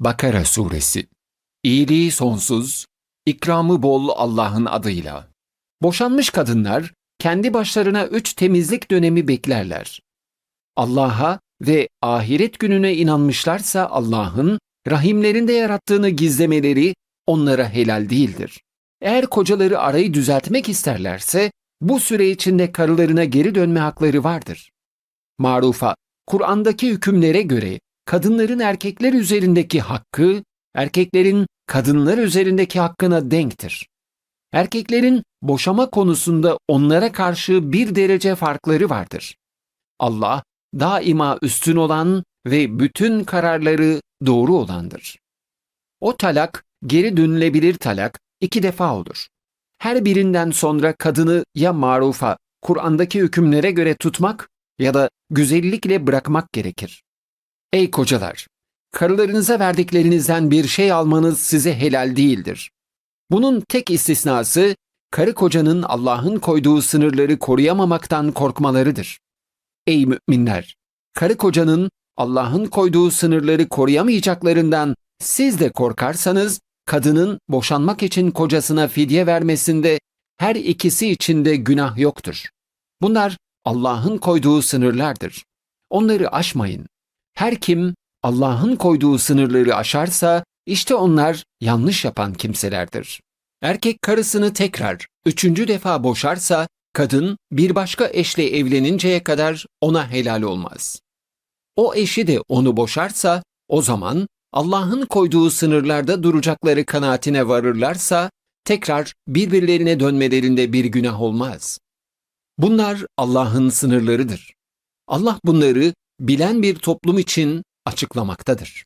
Bakara Suresi İyiliği sonsuz, ikramı bol Allah'ın adıyla. Boşanmış kadınlar kendi başlarına üç temizlik dönemi beklerler. Allah'a ve ahiret gününe inanmışlarsa Allah'ın rahimlerinde yarattığını gizlemeleri onlara helal değildir. Eğer kocaları arayı düzeltmek isterlerse bu süre içinde karılarına geri dönme hakları vardır. Marufa, Kur'an'daki hükümlere göre kadınların erkekler üzerindeki hakkı, erkeklerin kadınlar üzerindeki hakkına denktir. Erkeklerin boşama konusunda onlara karşı bir derece farkları vardır. Allah, daima üstün olan ve bütün kararları doğru olandır. O talak, geri dönülebilir talak iki defa olur. Her birinden sonra kadını ya marufa, Kur'an'daki hükümlere göre tutmak ya da güzellikle bırakmak gerekir. Ey kocalar! Karılarınıza verdiklerinizden bir şey almanız size helal değildir. Bunun tek istisnası, karı kocanın Allah'ın koyduğu sınırları koruyamamaktan korkmalarıdır. Ey müminler! Karı kocanın Allah'ın koyduğu sınırları koruyamayacaklarından siz de korkarsanız, kadının boşanmak için kocasına fidye vermesinde her ikisi için de günah yoktur. Bunlar Allah'ın koyduğu sınırlardır. Onları aşmayın. Her kim Allah'ın koyduğu sınırları aşarsa işte onlar yanlış yapan kimselerdir. Erkek karısını tekrar üçüncü defa boşarsa kadın bir başka eşle evleninceye kadar ona helal olmaz. O eşi de onu boşarsa o zaman Allah'ın koyduğu sınırlarda duracakları kanaatine varırlarsa tekrar birbirlerine dönmelerinde bir günah olmaz. Bunlar Allah'ın sınırlarıdır. Allah bunları bilen bir toplum için açıklamaktadır.